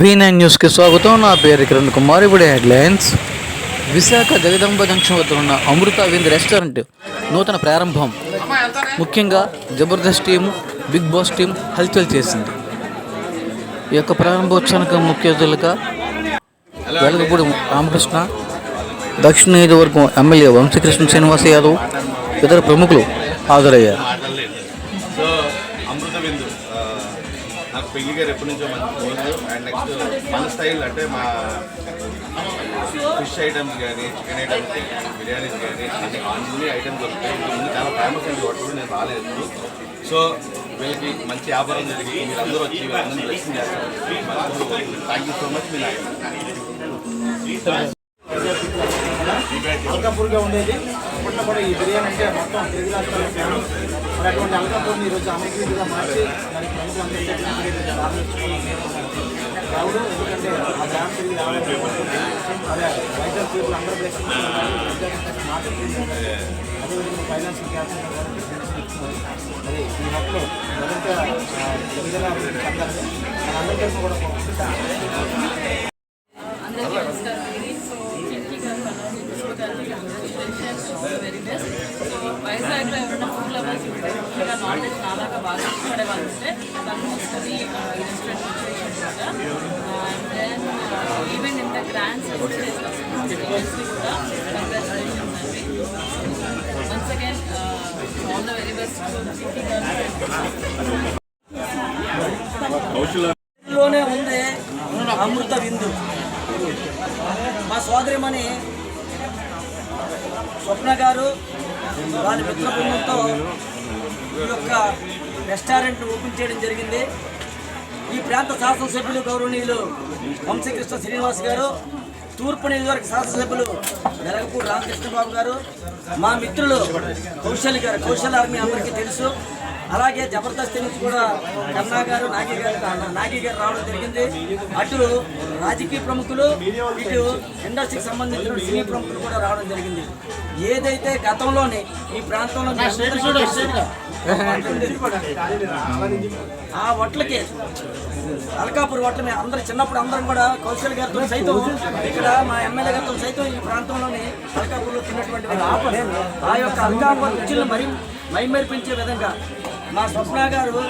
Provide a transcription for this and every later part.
V nine న్యూస్కి స్వాగతం. నా పేరు కిరణ్ కుమార్. ఇప్పుడు హెడ్లైన్స్. విశాఖ జగదంబ జంక్షన్ వద్ద ఉన్న అమృత వింద్ రెస్టారెంట్ నూతన ప్రారంభం ముఖ్యంగా Jabardasth team Bigg Boss team హల్చల్ చేసింది. ఈ యొక్క ప్రారంభోత్సవానికి ముఖ్య అతిథులుగా వెలగపూడి రామకృష్ణ దక్షిణ నియోజకవర్గం ఎమ్మెల్యే వంశకృష్ణ శ్రీనివాస యాదవ్ ఇతర ప్రముఖులు హాజరయ్యారు. సో అమృత నాకు పెళ్ళి గారు ఎప్పటి నుంచో మంచి క్లోజ్ అండ్ నెక్స్ట్ మన స్టైల్ అంటే మా ఫిష్ ఐటమ్స్ కానీ చికెన్ ఐటమ్స్ కానీ బిర్యానీస్ కానీ అన్ని ఐటమ్స్ దొరుకుతాయి. ఇంతకు ముందు చాలా ఫేమస్ అండి హోటల్ నేను రాలేదు. సో వీళ్ళకి మంచి వ్యాపారం జరిగి మీరందరూ వచ్చి వీళ్ళందరూ దర్శనం చేస్తారు. థ్యాంక్ యూ సో మచ్ మీ నాయకుడు అల్కాపూర్గా ఉండేది. అప్పట్లో కూడా ఈ బిర్యానీ అంటే మొత్తం తెలుగు రాష్ట్రాల ఫేమస్ మరి అటువంటి అల్కాపూర్ని ఈరోజు అమెరికీగా మార్చి దానికి ప్రభుత్వం చెప్పిన రావడం ఎందుకంటే ఆ బ్రాండ్ తిరిగి రావడం అదే వైజాగ్ పీపుల్ అందరూ బ్లెస్సింగ్ అదేవిధంగా ఫైనాన్షియల్ క్యాప్స్ అదే ఈ మరింత చెందాలి కూడా అందరికీ నమస్కారం సో వెరీ బెస్ట్ సో వైజాగ్లో ఎవరైనా ఫుడ్ లవర్స్ ఉంటే ముఖ్యంగా నాన్ వెజ్ నాలాగా బాగా ఇష్టపడే వాళ్ళు ఉంటే తను వస్తుంది రెస్టారెంట్ అండ్ దెన్ ఇంత గ్రాండ్ కూడా లోనే ఉంది అమృత విందు. మా సోదరిమణి స్వప్న గారు వారి మిత్ర బృందంతో ఈ యొక్క రెస్టారెంట్ ఓపెన్ చేయడం జరిగింది. ఈ ప్రాంత శాసనసభ్యులు గౌరవనీయులు వంశకృష్ణ శ్రీనివాస్ గారు తూర్పు నియోజకవర్గ శాసనసభ్యులు వెలగపూడి రామకృష్ణబాబు గారు మా మిత్రులు కౌశల్ గారు కౌశల్ ఆర్మీ అందరికీ తెలుసు. అలాగే జబర్దస్త్ నుంచి కూడా కన్నా గారు నాగి గారు నాగి గారు రావడం జరిగింది. అటు రాజకీయ ప్రముఖులు ఇటు ఇండస్ట్రీకి సంబంధించిన సినీ ప్రముఖులు కూడా రావడం జరిగింది. ఏదైతే గతంలోనే ఈ ప్రాంతంలో. ఆ వట్లకి అల్కాపూర్ వట్ల అందరూ చిన్నప్పుడు అందరం కూడా కౌశల్ గారితో సైతం ఇక్కడ మా ఎమ్మెల్యే గారితో సైతం ఈ ప్రాంతంలోని తిన్నటువంటి ఆ యొక్క అల్కాపూర్ రుచులను మరి మైమేర్పించే విధంగా మా స్వప్న గారు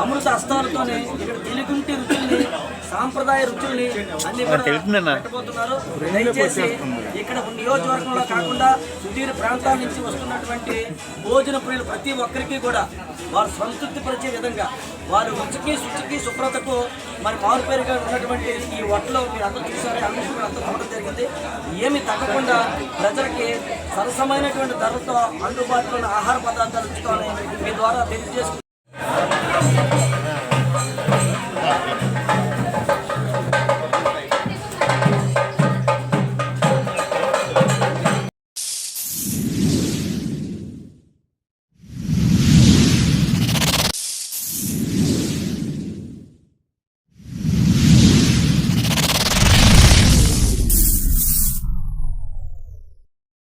అమృత హస్తాలతోనే ఇక్కడ తెలుగుంటి రుచుల్ని సాంప్రదాయ రుచుల్ని అన్ని పెట్టబోతున్నారు. దయచేసి ఇక్కడ నియోజకవర్గంలో కాకుండా సుదీర ప్రాంతాల నుంచి వస్తున్నటువంటి భోజన ప్రియులు ప్రతి ఒక్కరికి కూడా వారు సంతృప్తి పరిచే విధంగా వారు రుచికి శుచికి శుభ్రతకు మరి మారుపేరుగా ఉన్నటువంటి ఈ వట్లో మీరు అందరూ చూసారు అందరూ అంతా చూడడం జరిగింది. ఏమి తగ్గకుండా ప్రజలకి సరసమైనటువంటి ధరలతో అందుబాటులో ఉన్న ఆహార పదార్థాలు ఇస్తామని మీ ద్వారా తెలియజేసుకుంటున్నాను.